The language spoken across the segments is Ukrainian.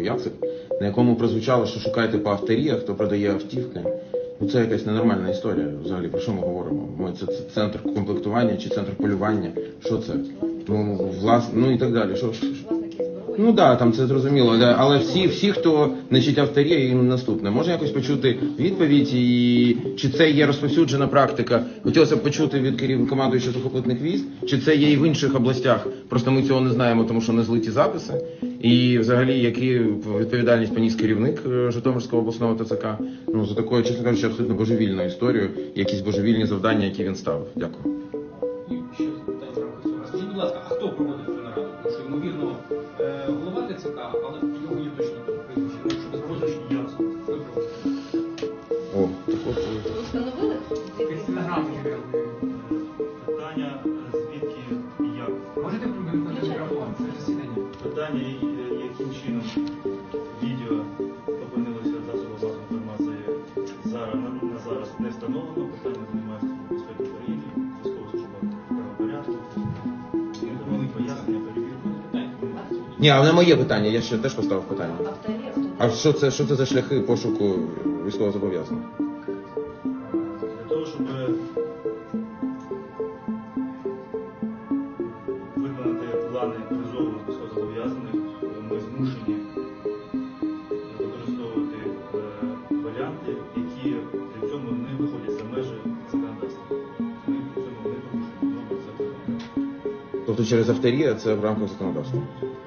Яцик, на якому прозвучало, що шукайте по авторіях, хто продає автівки. Ну це якась ненормальна історія. Взагалі про що ми говоримо? Ми це, це центр комплектування чи центр полювання? Що це? Ну власне, ну і так далі. Що. Ну да, там це зрозуміло, да. але всі, всі, хто значить авторія, їм наступне. Можна якось почути відповідь, і чи це є розповсюджена практика? Хотілося б почути від керів командуючого сухопутних військ, чи це є і в інших областях. Просто ми цього не знаємо, тому що не злиті записи. І взагалі, які відповідальність поніс керівник е, Житомирського обласного ТЦК? Ну за такою, чесно кажучи, абсолютно божевільною історією, якісь божевільні завдання, які він ставив. Дякую. І ще запитання в рамках цього. Скажіть, будь ласка, а хто проводив цю нараду? Тому що, ймовірно, е, голова ТЦК, але в нього є точно прізвище. Ну, щоб зрозуміти, я ви. О, так от. Питання, е, яким чином відео опинилося в засобах масової інформації зараз на, на зараз не встановлено. Питання займається безпеки України, військова служба правопорядку. Давали пояснення, перевірку. Ні, а не моє питання, я ще теж поставив питання. А що це, що це за шляхи пошуку військовозобов'язаних? Плани призову військовозобов'язаних, ми змушені використовувати е, варіанти, які при цьому не виходять за межі законодавства. Ми при цьому не порушуємо норми законодавства. Тобто через авторія це в рамках законодавства.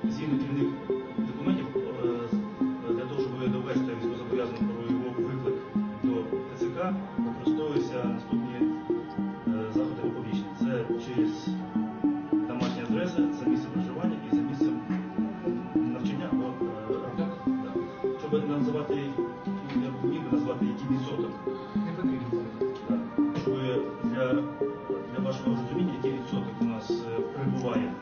Згідно керівних документів, е, для того, щоб довести військовозобов'язаного про його виклик до ТЦК, використовуються наступні е, заходи оповіщення. Це через називати, я міг би назвати відсоток, Не потрібно. щоб для, для вашого розуміння, який відсоток у нас е, прибуває